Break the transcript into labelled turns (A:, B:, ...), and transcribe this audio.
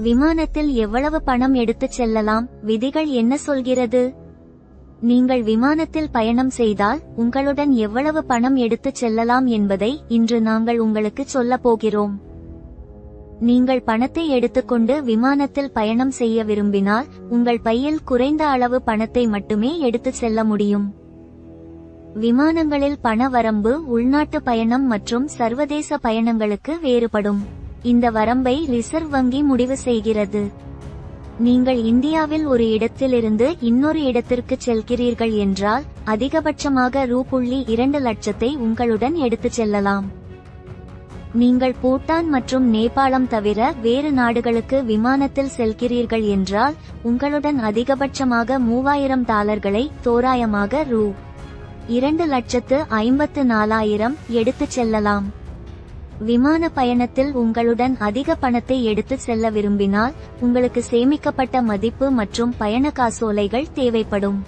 A: விமானத்தில் எவ்வளவு பணம் எடுத்துச் செல்லலாம்? விதிகள் என்ன சொல்கிறது? நீங்கள் விமானத்தில் பயணம் செய்தால் உங்களுடன் எவ்வளவு பணம் எடுத்துச் செல்லலாம் என்பதை இன்று நாங்கள் உங்களுக்கு சொல்லப் போகிறோம். நீங்கள் பணத்தை எடுத்துக்கொண்டு விமானத்தில் பயணம் செய்ய விரும்பினால் உங்கள் பையில் குறைந்த அளவு பணத்தை மட்டுமே எடுத்துச் செல்ல முடியும். விமானங்களில் பண வரம்பு உள்நாட்டு பயணம் மற்றும் சர்வதேச பயணங்களுக்கு வேறுபடும். இந்த வரம்பை ரிசர்வ் வங்கி முடிவு செய்கிறது. நீங்கள் இந்தியாவில் ஒரு இடத்திலிருந்து இன்னொரு இடத்திற்கு செல்கிறீர்கள் என்றால் அதிகபட்சமாக ரூ. புள்ளி இரண்டு லட்சத்தை உங்களுடன் எடுத்துச் செல்லலாம். நீங்கள் பூட்டான் மற்றும் நேபாளம் தவிர வேறு நாடுகளுக்கு விமானத்தில் செல்கிறீர்கள் என்றால் உங்களுடன் அதிகபட்சமாக மூவாயிரம் டாலர்களை தோராயமாக ரூ. இரண்டு லட்சத்து ஐம்பத்து நாலாயிரம் எடுத்துச் செல்லலாம். விமான பயணத்தில் உங்களுடன் அதிக பணத்தை எடுத்துச் செல்ல விரும்பினால் உங்களுக்கு சேமிக்கப்பட்ட மதிப்பு மற்றும் பயண காசோலைகள் தேவைப்படும்.